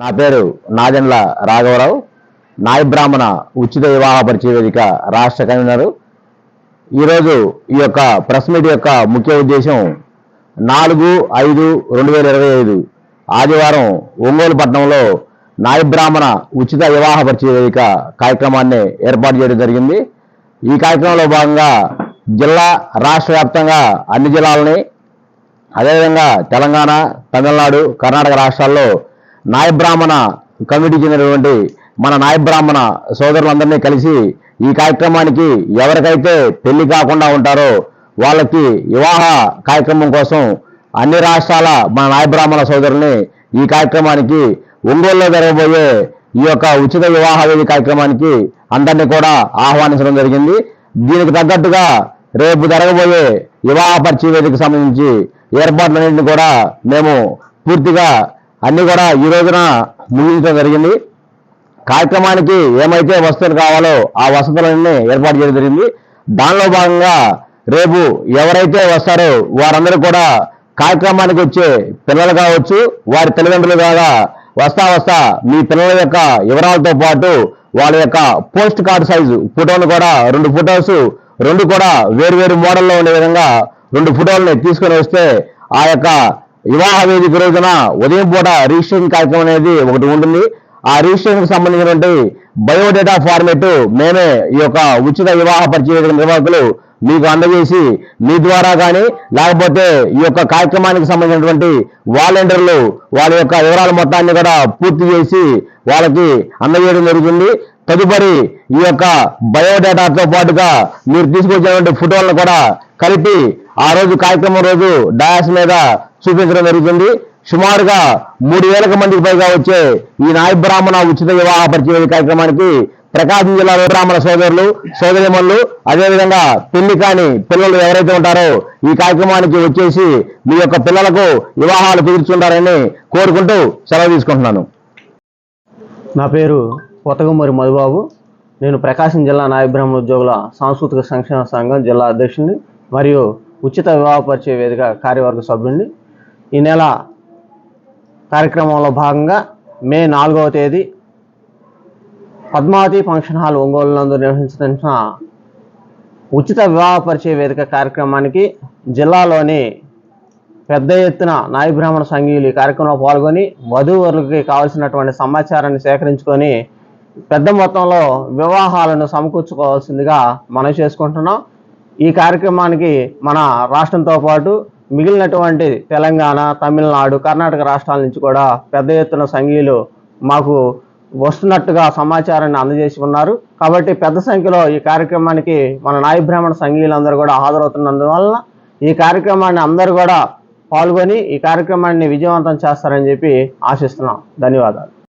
నా పేరు నాదెండ్ల రాఘవరావు. నాయ బ్రాహ్మణ ఉచిత వివాహ పరిచయవేదిక రాష్ట్ర కన్వీనరు. ఈరోజు ఈ యొక్క ప్రెస్ మీట్ యొక్క ముఖ్య ఉద్దేశం నాలుగు ఐదు రెండు వేల ఇరవై ఐదు ఆదివారం ఒంగోలు పట్టణంలో నాయ బ్రాహ్మణ ఉచిత వివాహ పరిచయవేదిక కార్యక్రమాన్ని ఏర్పాటు చేయడం జరిగింది. ఈ కార్యక్రమంలో భాగంగా జిల్లా రాష్ట్ర వ్యాప్తంగా అన్ని జిల్లాలని అదేవిధంగా తెలంగాణ తమిళనాడు కర్ణాటక రాష్ట్రాల్లో నాయబ్రాహ్మణ కమిటీ చెందినటువంటి మన నాయబ్రాహ్మణ సోదరులందరినీ కలిసి ఈ కార్యక్రమానికి ఎవరికైతే పెళ్ళి కాకుండా ఉంటారో వాళ్ళకి వివాహ కార్యక్రమం కోసం అన్ని రాష్ట్రాల మన నాయబ్రాహ్మణ సోదరుల్ని ఈ కార్యక్రమానికి ఒంగోలులో జరగబోయే ఈ యొక్క ఉచిత వివాహ వేది కార్యక్రమానికి అందరినీ కూడా ఆహ్వానించడం జరిగింది. దీనికి తగ్గట్టుగా రేపు జరగబోయే వివాహ పరిచయ వేదికకు సంబంధించి ఏర్పాట్లన్నింటినీ కూడా మేము పూర్తిగా అన్నీ కూడా ఈ రోజున ముగించడం జరిగింది. కార్యక్రమానికి ఏమైతే వస్తువులు కావాలో ఆ వసతులన్నీ ఏర్పాటు చేయడం జరిగింది. దానిలో భాగంగా రేపు ఎవరైతే వస్తారో వారందరూ కూడా కార్యక్రమానికి వచ్చే పిల్లలు కావచ్చు వారి తల్లిదండ్రులు కాగా వస్తా వస్తా మీ పిల్లల యొక్క వివరాలతో పాటు వాళ్ళ యొక్క పోస్ట్ కార్డ్ సైజు ఫోటోలు కూడా రెండు ఫోటోస్ రెండు కూడా వేరు వేరు మోడల్లో ఉండే విధంగా రెండు ఫోటోలని తీసుకొని వస్తే ఆ యొక్క వివాహ వేదిక రోజున ఉదయం పూట రిజిస్ట్రేషన్ కార్యక్రమం అనేది ఒకటి ఉంటుంది. ఆ రిజిస్ట్రేషన్కి సంబంధించినటువంటి బయోడేటా ఫార్మేట్ మేమే ఈ యొక్క ఉచిత వివాహ పరిచయ నిర్వాహకులు మీకు అందజేసి మీ ద్వారా కానీ లేకపోతే ఈ యొక్క కార్యక్రమానికి సంబంధించినటువంటి వాలంటీర్లు వాళ్ళ యొక్క వివరాల మొత్తాన్ని కూడా పూర్తి చేసి వాళ్ళకి అందజేయడం జరుగుతుంది. తదుపరి ఈ యొక్క బయోడేటాతో పాటుగా మీరు తీసుకొచ్చినటువంటి ఫోటోలను కూడా కలిపి ఆ రోజు కార్యక్రమం రోజు డయాస్ మీద చూపించడం జరుగుతుంది. సుమారుగా మూడు వేలకు మందికి పైగా వచ్చే ఈ నాయ బ్రాహ్మణ ఉచిత వివాహ పరిచయ కార్యక్రమానికి ప్రకాశం జిల్లాలో బ్రాహ్మణ సోదరులు సోదరిమణులు అదేవిధంగా పెళ్ళి కాని పిల్లలు ఎవరైతే ఉంటారో ఈ కార్యక్రమానికి వచ్చేసి మీ యొక్క పిల్లలకు వివాహాలు కుదుర్చుంటారని కోరుకుంటూ సెలవు తీసుకుంటున్నాను. నా పేరు కొత్తగుమ్మరి మధుబాబు. నేను ప్రకాశం జిల్లా నాయబ్రహ్మ ఉద్యోగుల సాంస్కృతిక సంక్షేమ సంఘం జిల్లా అధ్యక్షుడిని మరియు ఉచిత వివాహ పరిచయ వేదిక కార్యవర్గ సభ్యుడిని. ఈ నెల కార్యక్రమంలో భాగంగా మే నాలుగవ తేదీ పద్మావతి ఫంక్షన్ హాల్ ఒంగోలు నందు నిర్వహించిన ఉచిత వివాహ పరిచయ వేదిక కార్యక్రమానికి జిల్లాలోని పెద్ద ఎత్తున నాయ బ్రాహ్మణ సంఘీయులు ఈ కార్యక్రమంలో పాల్గొని వధూవరులకి కావాల్సినటువంటి సమాచారాన్ని సేకరించుకొని పెద్ద మొత్తంలో వివాహాలను సమకూర్చుకోవాల్సిందిగా మనం చేసుకుంటున్నాం. ఈ కార్యక్రమానికి మన రాష్ట్రంతో పాటు మిగిలినటువంటి తెలంగాణ తమిళనాడు కర్ణాటక రాష్ట్రాల నుంచి కూడా పెద్ద ఎత్తున సంఘీయులు మాకు వస్తున్నట్టుగా సమాచారాన్ని అందజేసి ఉన్నారు కాబట్టి పెద్ద సంఖ్యలో ఈ కార్యక్రమానికి మన నాయ బ్రాహ్మణ సంఘీయులందరూ కూడా హాజరవుతున్నందువలన ఈ కార్యక్రమాన్ని అందరూ కూడా పాల్గొని ఈ కార్యక్రమాన్ని విజయవంతం చేస్తారని చెప్పి ఆశిస్తున్నాం. ధన్యవాదాలు.